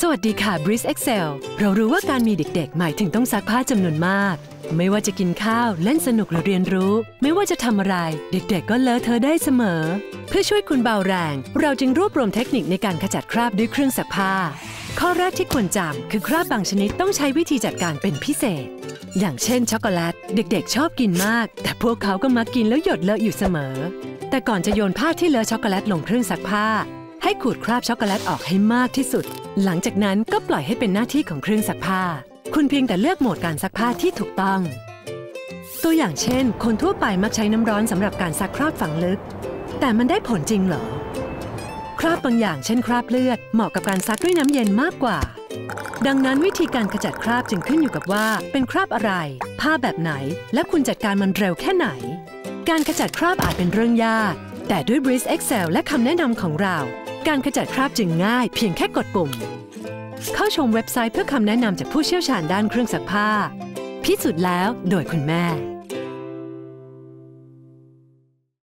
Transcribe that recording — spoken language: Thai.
สวัสดีค่ะ Breeze Excel เรารู้ว่าการมีเด็กๆ หมายถึงต้องซักผ้าจำนวนมาก ไม่ว่าจะกินข้าวเล่นสนุกหรือเรียนรู้ ไม่ว่าจะทำอะไร เด็กๆ ก็เลอะเธอะได้เสมอ เพื่อช่วยคุณเบาแรง เราจึงรวบรวมเทคนิคในการขจัดคราบด้วยเครื่องซักผ้า ข้อแรกที่ควรจำคือคราบบางชนิดต้องใช้วิธีจัดการเป็นพิเศษ อย่างเช่นช็อกโกแลตเด็กๆ ชอบกินมาก แต่พวกเขาก็มักกินแล้วหยดเลอะอยู่เสมอ แต่ก่อนจะโยนผ้าที่เลอะช็อกโกแลตลงเครื่องซักผ้า ให้ขูดคราบช็อกโกแลตออกให้มากที่สุด หลังจากนั้นก็ปล่อยให้เป็นหน้าที่ของเครื่องซักผ้า คุณเพียงแต่เลือกโหมดการซักผ้าที่ถูกต้อง ตัวอย่างเช่น คนทั่วไปมักใช้น้ำร้อนสำหรับการซักคราบฝังลึก แต่มันได้ผลจริงเหรอ คราบบางอย่างเช่นคราบเลือดเหมาะกับการซักด้วยน้ำเย็นมากกว่า ดังนั้นวิธีการขจัดคราบจึงขึ้นอยู่กับว่า เป็นคราบอะไร ผ้าแบบไหน และคุณจัดการมันเร็วแค่ไหน การขจัดคราบอาจเป็นเรื่องยาก แต่ด้วย Breeze Excel และคำแนะนำของเรา การขจัดคราบจึงง่ายเพียงแค่กดปุ่ม เข้าชมเว็บไซต์เพื่อคำแนะนำจากผู้เชี่ยวชาญด้านเครื่องซักผ้า พิสูจน์แล้วโดยคุณแม่